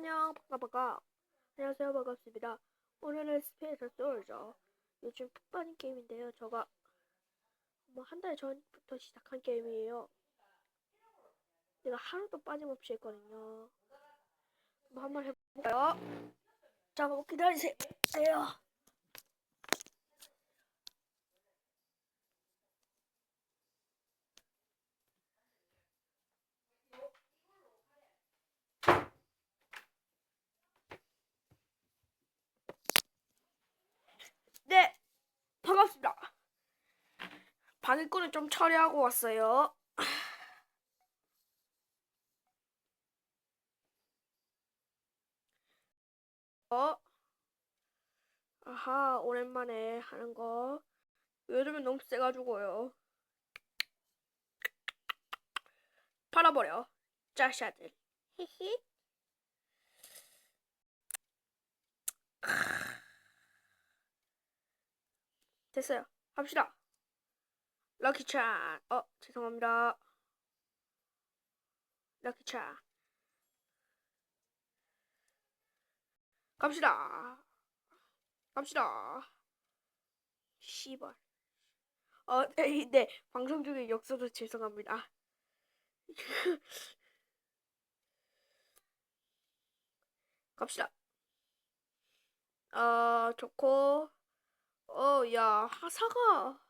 안녕, 반가반가. 안녕하세요, 반갑습니다. 오늘은 스페이스 솔저. 요즘 푹 빠진 게임인데요. 저가 뭐 한 달 전부터 시작한 게임이에요. 내가 하루도 빠짐없이 했거든요. 뭐 한번 해볼까요? 자, 뭐 기다리세요. 네, 반갑습니다. 방해꾼을 좀 처리하고 왔어요. 어? 아하, 오랜만에 하는 거. 요즘은 너무 세가지고요. 팔아버려. 짜샤들. 히히. 됐어요. 합시다. 럭키찬. 어, 죄송합니다. 럭키찬. 갑시다. 갑시다. 씨발. 어, 네, 네. 방송 중에 역서도 죄송합니다. 갑시다. 어, 좋고. 어, 야, 하사가.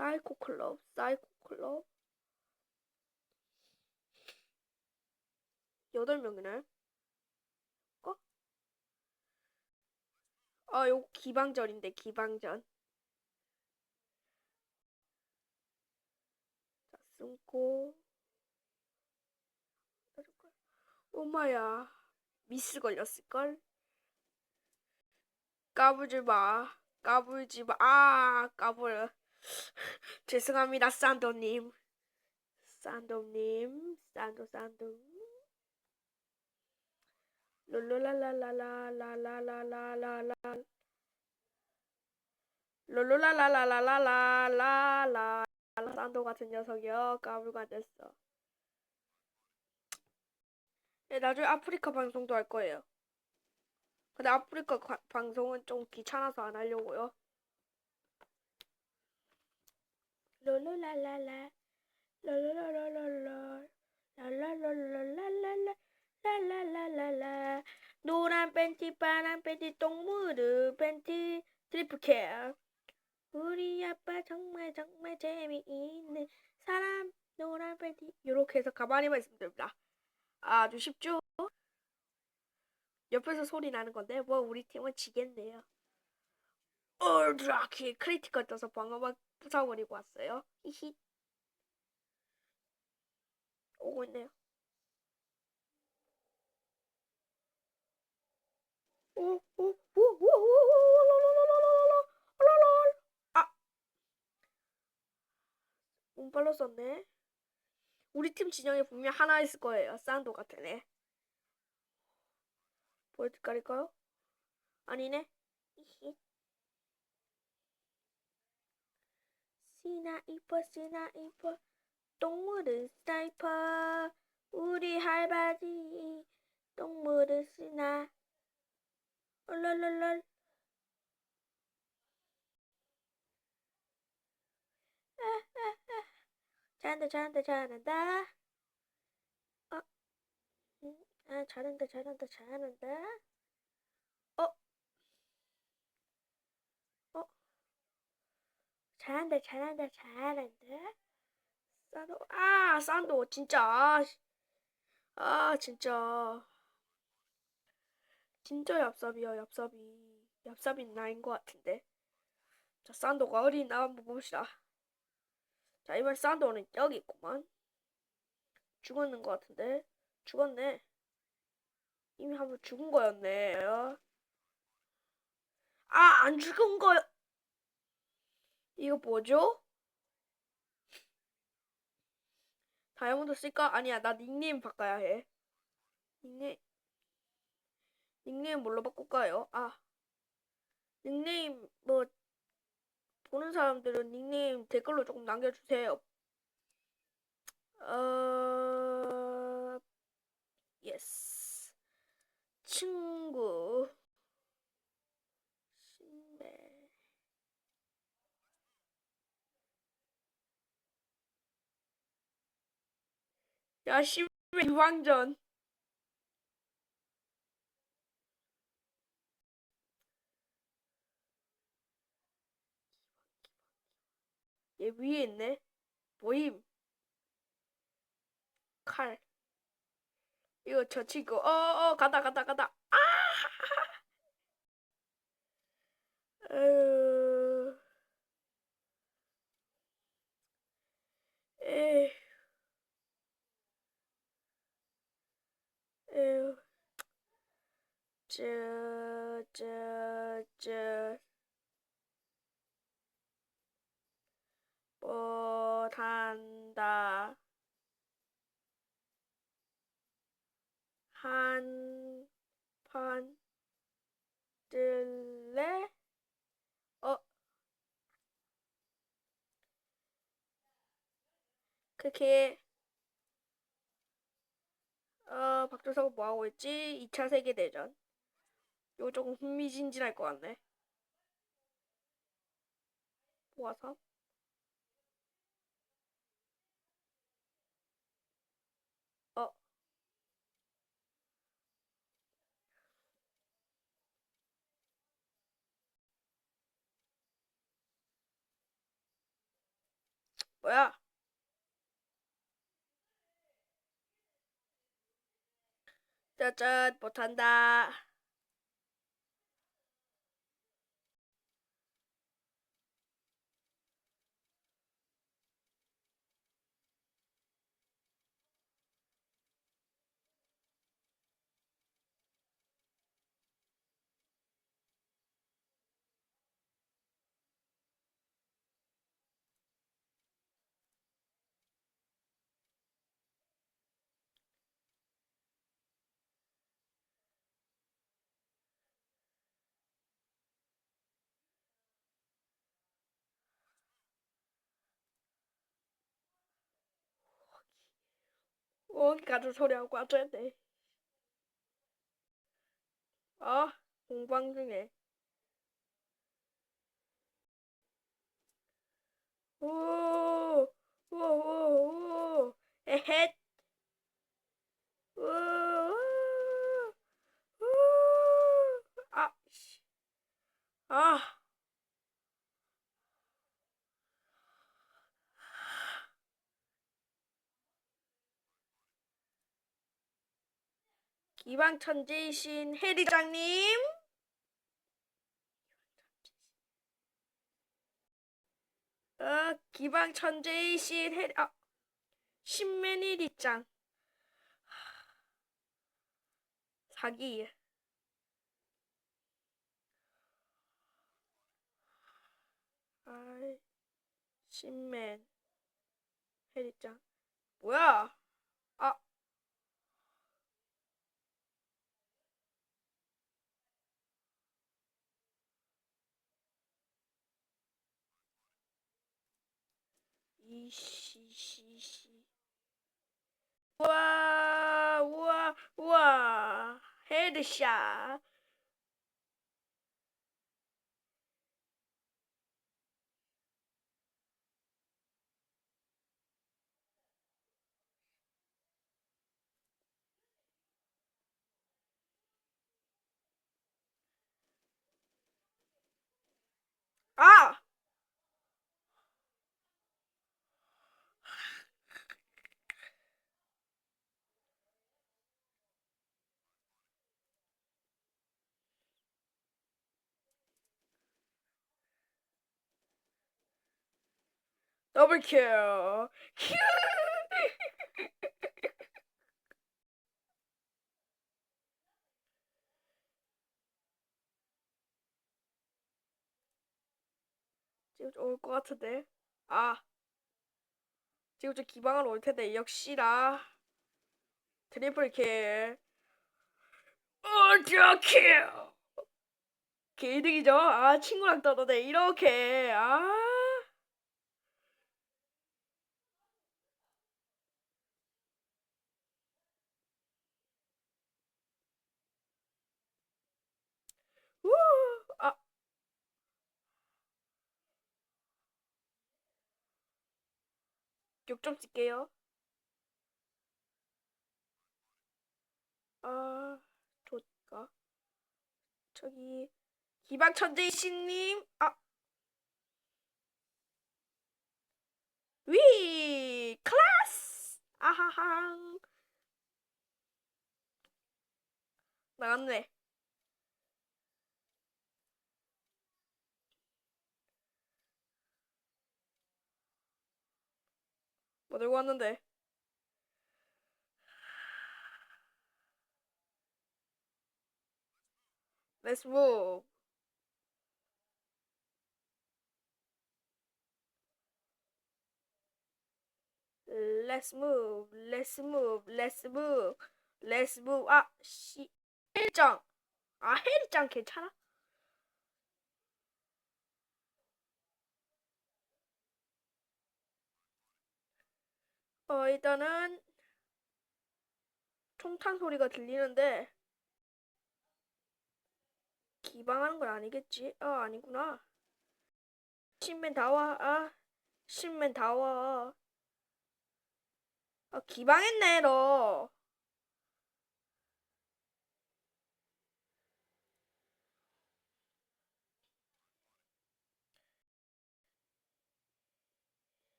사이코 클럽, 사이코 클럽. 여덟 명이네. 어? 아, 요거 기방전인데, 기방전. 자, 숨고. 오마야. 미스 걸렸을걸? 까불지 마. 까불지 마. 아, 까불. 죄송합니다, 산도님. 산도님. 산도, 산도. 롤롤랄랄랄랄랄랄랄랄라. 롤롤랄랄랄랄랄랄라. 산도 같은 녀석이요. 까불고 앉았어. 네, 나중에 아프리카 방송도 할 거예요. 근데 아프리카 과- 방송은 좀 귀찮아서 안 하려고요. 롤롤랄랄라 롤롤롤롤롤 랄랄롤롤랄랄라 랄랄랄랄라 노란 팬티 파란 팬티 똥무르 팬티 트리플 캐 우리 아빠 정말 정말 재미있는 사람 노란 팬티 요렇게 해서 가만히만 있으면 됩니다. 아주 쉽죠? 옆에서 소리 나는 건데 뭐 우리 팀은 지겠네요. 얼드라키 크리티컬 떠서 방어막 부숴버리고 왔어요. 히히. 오고 있네요. 오, 오, 오, 오, 오, 오, 아. 몸 빨로 썼네. 우리 팀 진영에 분명 하나 있을 거예요. 싼도 같은 애. 보여줄까요? 아니네. 히히. 스나이퍼 스나이퍼 똥물은 스나이퍼 우리 할바지 똥물은 스나 얼얼얼얼 잘한다 잘한다 잘한다 어? 음, 아 잘한다 잘한다 잘한다 어? 어? 잘한다 잘한다 잘한다. 산도 아 산도 진짜. 아, 진짜. 진짜 얍삽이야 얍삽이. 얍삽이 나인 것 같은데. 자 산도가 어디나 한번 봅시다. 자 이번 산도는 여기 있구만. 죽었는 것 같은데. 죽었네. 이미 한번 죽은 거였네 아 안 죽은 거요 이거 뭐죠? 다이아몬드 쓸까? 아니야, 나 닉네임 바꿔야 해. 닉네임, 닉네임 뭘로 바꿀까요? 아, 닉네임, 뭐, 보는 사람들은 닉네임 댓글로 조금 남겨주세요. 어, 예스. 친구 신배 야 신배 유황전. 얘 위에 있네. 모임. 칼. 이거 저 친구. 어어 가다 가다 가다. 아! 에휴. 에휴 에휴 저저저 못한다 한판 뜰래? 어? 그렇게 어 박조사가 뭐하고 있지? 2차 세계대전 이거 조금 흥미진진할 것 같네 모아서 어 뭐야? 짜잔 못한다. 온 가족 소리하고 앉아야 돼. 어? 공방 중에. 오, 오, 오, 오, 에헷. 오, 오, 오, 아, 씨. 아. 기방천재이신 해리장님. 어, 기방 천재이신 해리, 아, 신매니리짱. 사기. 아이, 신맨. 해리짱. 뭐야? 이씨씨씨. 우와, 우와, 우와. 더블킬. 큐! 지금 좀올것 같은데. 아. 지금 좀 기방을 올 텐데 역시나 트리플 킬. 어저 킬. 개이득이죠. 아 친구랑 떠도네 이렇게. 아. 욕좀 쓸게요. 아, 좋까. 저기 기방천재 신님, 아, 위 클래스, 아하항. 나갔네. 들고 왔는데? Let's move. Let's move. Let's move. Let's move. Let's move. 아, 씨. 헬장. 아, 헬장 괜찮아? 어, 일단은 총탄 소리가 들리는데 기방하는 건 아니겠지? 아, 아니구나. 신맨 다 와. 아, 신맨 다 와. 아, 기방했네, 너.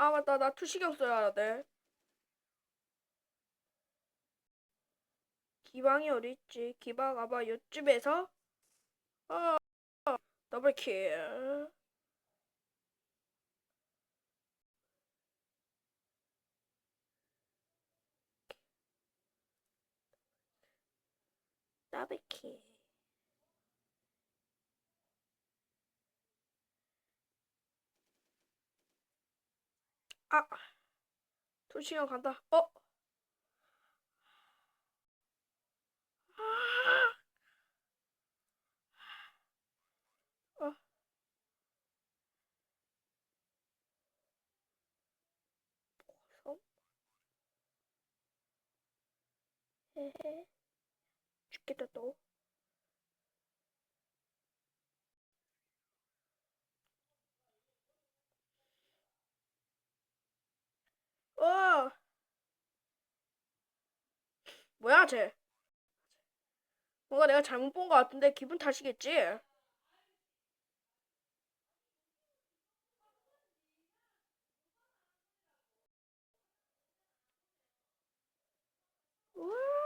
아, 맞다. 나 투시경 써야 돼. 기방이 어디 있지? 기방 아마 요쯤에서 어, 더블킬. 더블킬. 아, 투시경 간다. 어? 아! 어. 헤헤. 죽겠다 또. 어. 뭐야 쟤? 뭔가 내가 잘못 본 것 같은데 기분 탓이겠지? 우와.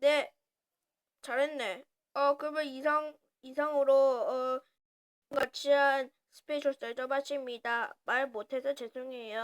네, 잘했네. 어, 그러면 이상, 이상으로, 어, 같이 한 스페셜 썰저 마칩니다. 말 못해서 죄송해요.